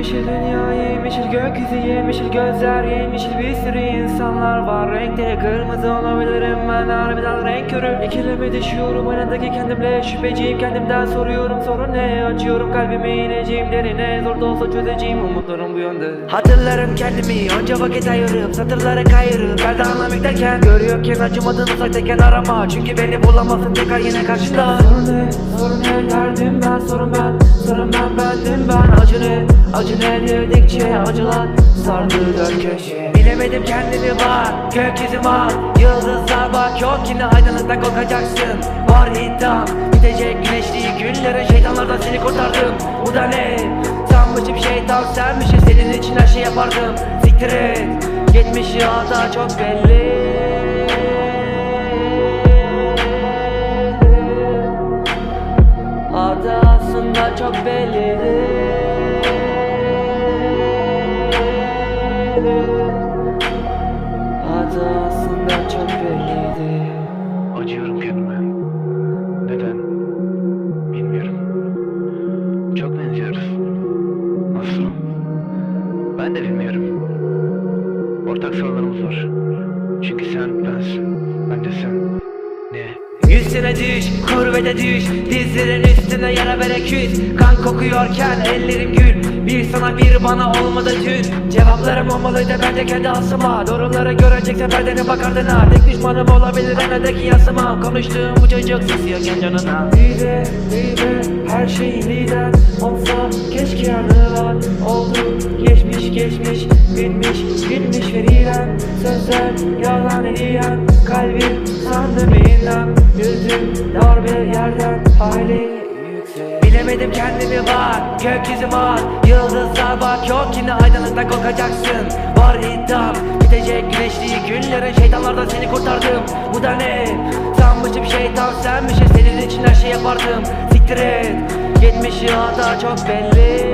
Mauritius. Yemyeşil dünya, yemyeşil gökyüzü, yemyeşil gözler, yemyeşil bir sürü insanlar var Renkleri kırmızı olabilirim ben harbiden renk körü. İkileme düşüyorum aynadaki kendimle şüpheciyim. Kendimden soruyorum sorun ne? Açıyorum kalbimi ineceğim derine. Zor da olsa çözeceğim umutlarım bu yönde. Hatırlarım kendimi onca vakit ayırıp Satırları kayırıp Perde anlamak derken Görüyorken acımadın uzaktayken arama Çünkü beni bulamazsın tekrar yine karşında. Sorun ne, sorun ne? Derdim ben Sorun ben, sorun ben bendim ben. Acı ne, acı ne dedikçe acılar Sardı dört köşe. Bilemedim kendimi var, gökyüzü var. Yıldızlar bak yok yine aydınlıktan korkacaksın? Var iddiam, bitecek güneşli günlerin Şeytanlardan seni kurtardım, bu da ne? Sanmışım şeytan senmişsin senin için her şey yapardım. Siktir et, gitmiş ya çok belli. Adı aslında çok belliydi Adı aslında çok belliydi Acıyorum kendime. Neden? Bilmiyorum. Çok benziyoruz. Nasıl? Ben de bilmiyorum. Ortak sorunlarımız var. Çünkü sen bensin. Yüzüne düş, kurvete düş. Dizlerin üstüne yara ver küs. Kan kokuyorken ellerim gül. Bir sana bir bana olmadı dün Cevaplarım olmalıydı bence kendi asıma. Doğruları göreceksen perdene bak ardına Tek düşmanım olabilir enedeki yasıma. Konuştuğum bu çocuk susuyorken canına. Lider, lider, her şey lider Olsa keşke anılar Oldu, geçmiş, geçmiş Bitmiş, bitmiş verilen Sözler yalan ediyen Kalbim sandım inan Yüzüm dar bir yerden Hayli. Yüksek Bilemedim kendimi var Gökyüzü var Yıldızlar bak yok yine aydınlıktan korkacaksın Var iddiam Bitecek güneşli günlerin Şeytanlardan seni kurtardım. Bu da ne? Sanmışım şeytan senmişsin Senin için her şey yapardım. Siktir et Gitmiş ya da çok belli